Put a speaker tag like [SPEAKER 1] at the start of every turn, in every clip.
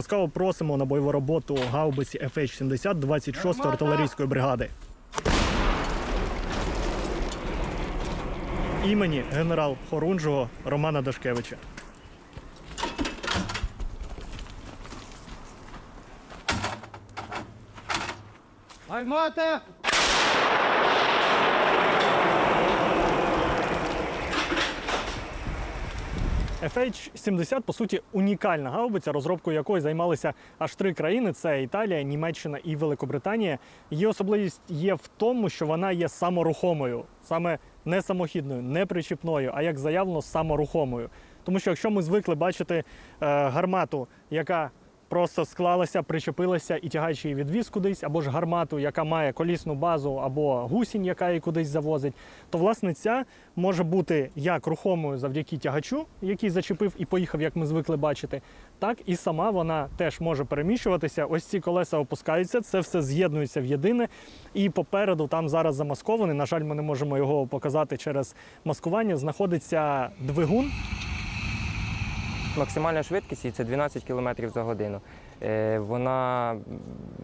[SPEAKER 1] Ласкаво просимо на бойову роботу гаубиці FH-70 26 артилерійської бригади. Імені генерал Хорунжого Романа Дашкевича.
[SPEAKER 2] Гармата!
[SPEAKER 1] FH-70, по суті, унікальна гаубиця, розробкою якої займалися аж три країни: це Італія, Німеччина і Великобританія. Її особливість є в тому, що вона є саморухомою, саме не самохідною, не причіпною, а як заявлено, саморухомою. Тому що якщо ми звикли бачити е, гармату, яка просто склалася, причепилася і тягаючи її відвіз кудись, або ж гармату, яка має колісну базу, або гусінь, яка її кудись завозить, то власне ця може бути як рухомою завдяки тягачу, який зачепив і поїхав, як ми звикли бачити, так і сама вона теж може переміщуватися. Ось ці колеса опускаються, це все з'єднується в єдине. І попереду там зараз замаскований. На жаль, ми не можемо його показати через маскування. Знаходиться двигун.
[SPEAKER 3] Максимальна швидкість її це 12 км за годину. Е, Вона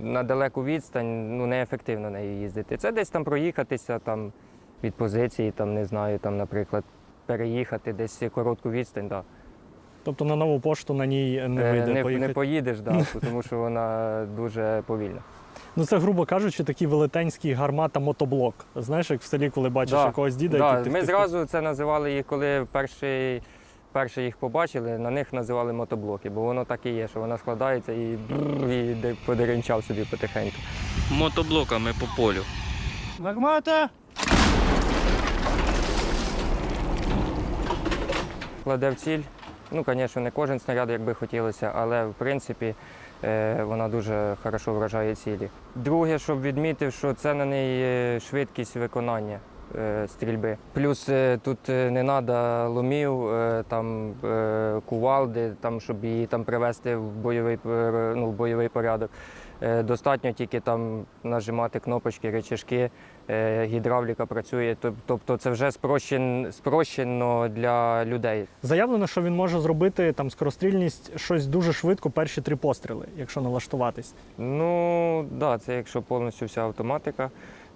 [SPEAKER 3] на далеку відстань ну, неефективно нею їздити. Це десь там проїхатися там, від позиції, там, не знаю, там, наприклад, переїхати десь коротку відстань. Да.
[SPEAKER 1] Тобто на нову пошту на ній не
[SPEAKER 3] Е,
[SPEAKER 1] вийде
[SPEAKER 3] не,
[SPEAKER 1] поїхати.
[SPEAKER 3] не поїдеш, да, тому що вона дуже повільна.
[SPEAKER 1] Ну це, грубо кажучи, такий велетенський гармата мотоблок. Знаєш, як в селі, коли бачиш
[SPEAKER 3] Да,
[SPEAKER 1] якогось діда,
[SPEAKER 3] Да,
[SPEAKER 1] який
[SPEAKER 3] ми зразу це називали їх, коли перший, перші їх побачили, на них називали мотоблоки, бо воно так і є, що вона складається і, бррр, і подеренчав собі потихеньку.
[SPEAKER 4] мотоблоками по полю.
[SPEAKER 2] Гармата!
[SPEAKER 3] Кладе в ціль. Ну, звісно, не кожен снаряд, як би хотілося, але в принципі е, вона дуже хорошо вражає цілі. Друге, щоб відмітив, що це на неї е, швидкість виконання стрільби. Плюс е, тут е, не треба ломів, е, там, е, кувалди, там, щоб її там привести в бойовий, ну, в бойовий порядок. Е, Достатньо тільки там нажимати кнопочки, речашки, е, гідравліка працює. Тобто це вже спрощен, спрощено для людей.
[SPEAKER 1] Заявлено, що він може зробити там скорострільність щось дуже швидко, перші три постріли, якщо налаштуватись.
[SPEAKER 3] Ну, так, да, це якщо повністю вся автоматика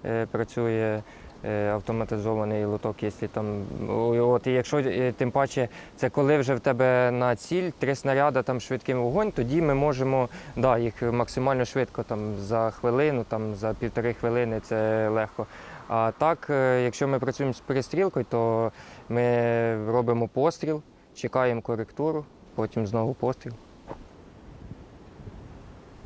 [SPEAKER 3] е, працює, е, автоматизований лоток, якщо там. От, якщо е, тим паче, це коли вже в тебе на ціль три снаряди там швидкий вогонь, тоді ми можемо да, їх максимально швидко там, за хвилину, там, за півтори хвилини це легко. А так, е, якщо ми працюємо з перестрілкою, то ми робимо постріл, чекаємо коректуру, потім знову постріл.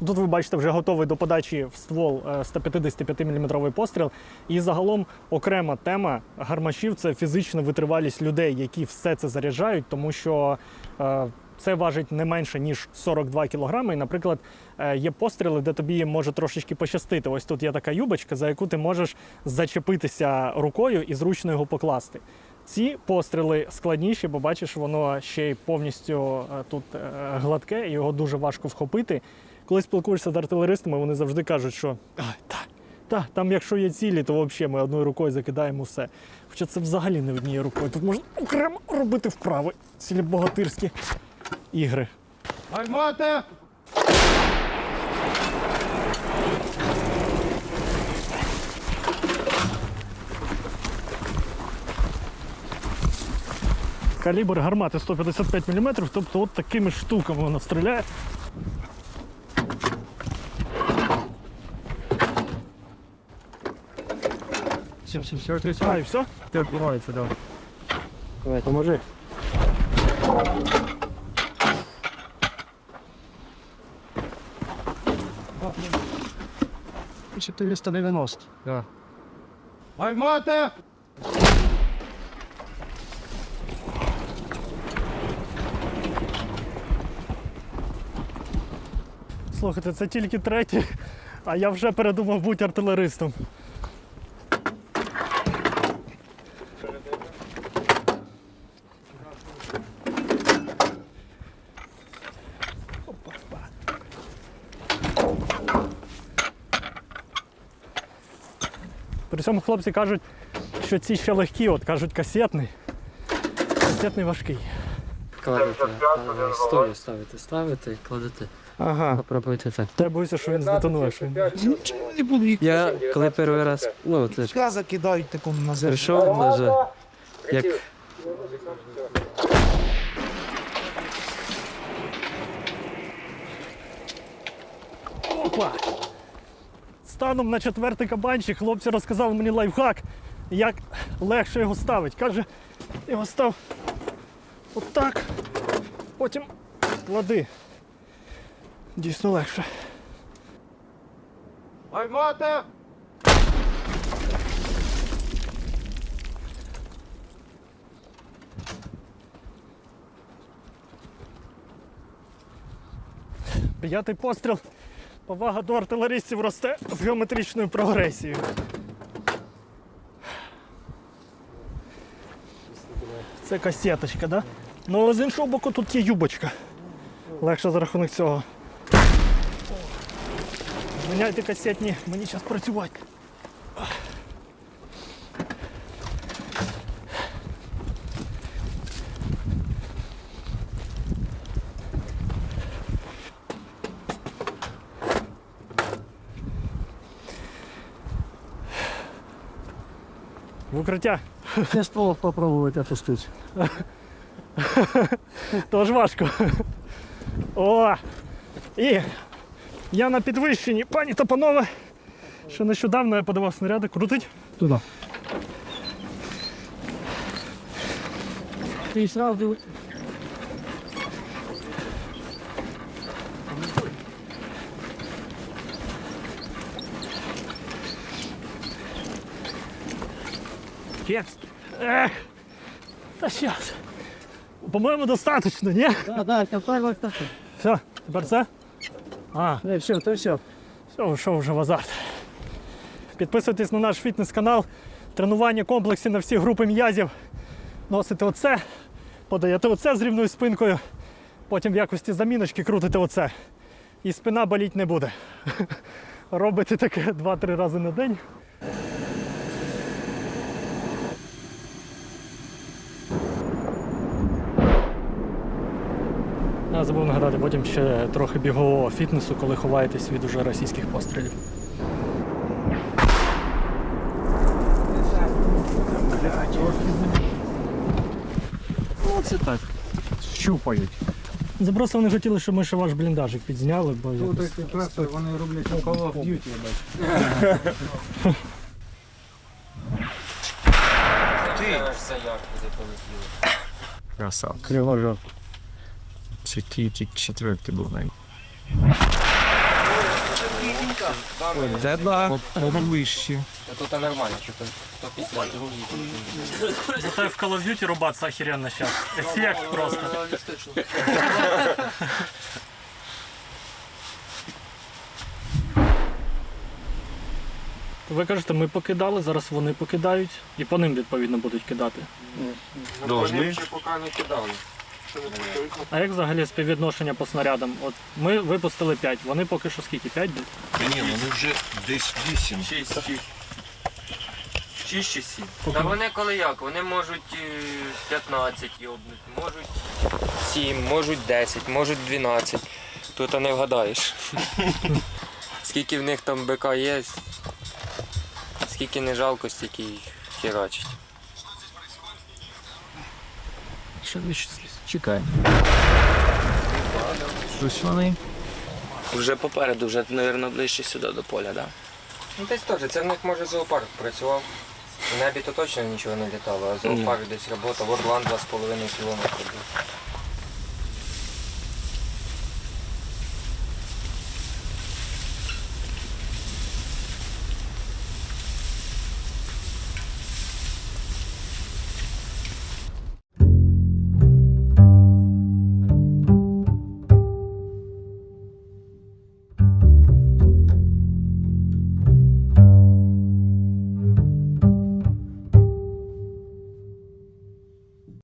[SPEAKER 1] Тут ви бачите вже готовий до подачі в ствол е, 155 мм постріл. І загалом окрема тема гармашів це фізична витривалість людей, які все це заряджають, тому що е, це важить не менше ніж 42 кг. І, наприклад, е, є постріли, де тобі може трошечки пощастити. Ось тут є така юбочка, за яку ти можеш зачепитися рукою і зручно його покласти. Ці постріли складніші, бо бачиш, воно ще й повністю е, тут е, гладке, і його дуже важко вхопити. Коли спілкуєшся з артилеристами, вони завжди кажуть, що та, та, там, якщо є цілі, то взагалі ми одною рукою закидаємо все. Хоча це взагалі не однією рукою. Тут можна окремо робити вправи. Цілі богатирські ігри.
[SPEAKER 2] Гармата!
[SPEAKER 1] Калібр гармати 155 мм, тобто от такими штуками воно стріляє. А, і все? Ти відбувається, да. Давай, поможи.
[SPEAKER 2] 490. Да.
[SPEAKER 1] Слухайте, це тільки третій, а я вже передумав бути артилеристом. При цьому хлопці кажуть, що ці ще легкі, от кажуть, касетний. Касетний важкий.
[SPEAKER 5] Кладете, е, столі ставите, кладете
[SPEAKER 1] Ага.
[SPEAKER 5] Попробуйте це.
[SPEAKER 1] Та я боюся, що він здетонує. Що він...
[SPEAKER 2] Не буду їх.
[SPEAKER 5] Я коли перший раз, ну це ж
[SPEAKER 2] Газа кидають такому на землю.
[SPEAKER 5] прийшов, даже як
[SPEAKER 1] Опа! Станом на четвертий кабанчик хлопці розказали мені лайфхак, як легше його ставить. Каже, його став отак, потім клади. Дійсно легше.
[SPEAKER 2] Гармата!
[SPEAKER 1] П'ятий постріл. Повага до артилеристів росте з геометричною прогресією. Це касеточка, да? Ну але з іншого боку тут є юбочка. Легше за рахунок цього. Зміняйте касетні, мені час працювати. В укриття.
[SPEAKER 2] Я ствол попробувати опустити.
[SPEAKER 1] Тож важко. О! І Я на підвищенні, пані та панове. Ще нещодавно я подавав снаряди. Крутить?
[SPEAKER 2] Туди. Ти сразу
[SPEAKER 1] Текст. Ех. Та щас. По-моєму, достатньо, ні?
[SPEAKER 2] Так так.
[SPEAKER 1] Все, тепер це? А,
[SPEAKER 2] Не, все, то все.
[SPEAKER 1] все, що вже в азарт. Підписуйтесь на наш фітнес-канал. Тренування комплексів на всі групи м'язів. Носите оце, подаєте оце з рівною спинкою. Потім в якості заміночки крутите оце. І спина боліть не буде. Робите таке 2-3 рази на день. Я забув нагадати, потім ще трохи бігового фітнесу, коли ховаєтесь від уже російських пострілів.
[SPEAKER 2] Оце так. Щупають.
[SPEAKER 1] Забросили не хотіли, щоб ми ще ваш бліндажик підзняли, бо
[SPEAKER 2] Ну,
[SPEAKER 1] якось-
[SPEAKER 2] якраз вони роблять Call of Duty, я бачу.
[SPEAKER 6] Красава.
[SPEAKER 2] Криворожок.
[SPEAKER 6] Тільки четвертий був най. Це да, вище.
[SPEAKER 3] Тут нормально, що то 150
[SPEAKER 1] Зате в Call of Duty рубаться охеренно сейчас. Ефект просто. Ви кажете, ми покидали, зараз вони покидають і по ним відповідно будуть кидати.
[SPEAKER 3] Должны. поки не кидали.
[SPEAKER 1] А як взагалі співвідношення по снарядам? От ми випустили 5, вони поки що скільки? 5 десь?
[SPEAKER 7] Ні, вони вже десь вісім.
[SPEAKER 3] 6 6 чи 7. Та вони коли як? Вони можуть е, 15 йобнути, можуть 7, можуть 10, можуть 12. Тут не вгадаєш. Скільки в них там БК є, скільки не жалко, стільки їх херачить.
[SPEAKER 6] Що ви ще чекаємо? Щось вони.
[SPEAKER 4] Вже попереду, вже, мабуть, ближче сюди до поля, так? Да?
[SPEAKER 3] Ну десь теж, це в них може зоопарк працював. В небі то точно нічого не літало, а зоопарк десь працював, Орлан 2,5 кілометри був.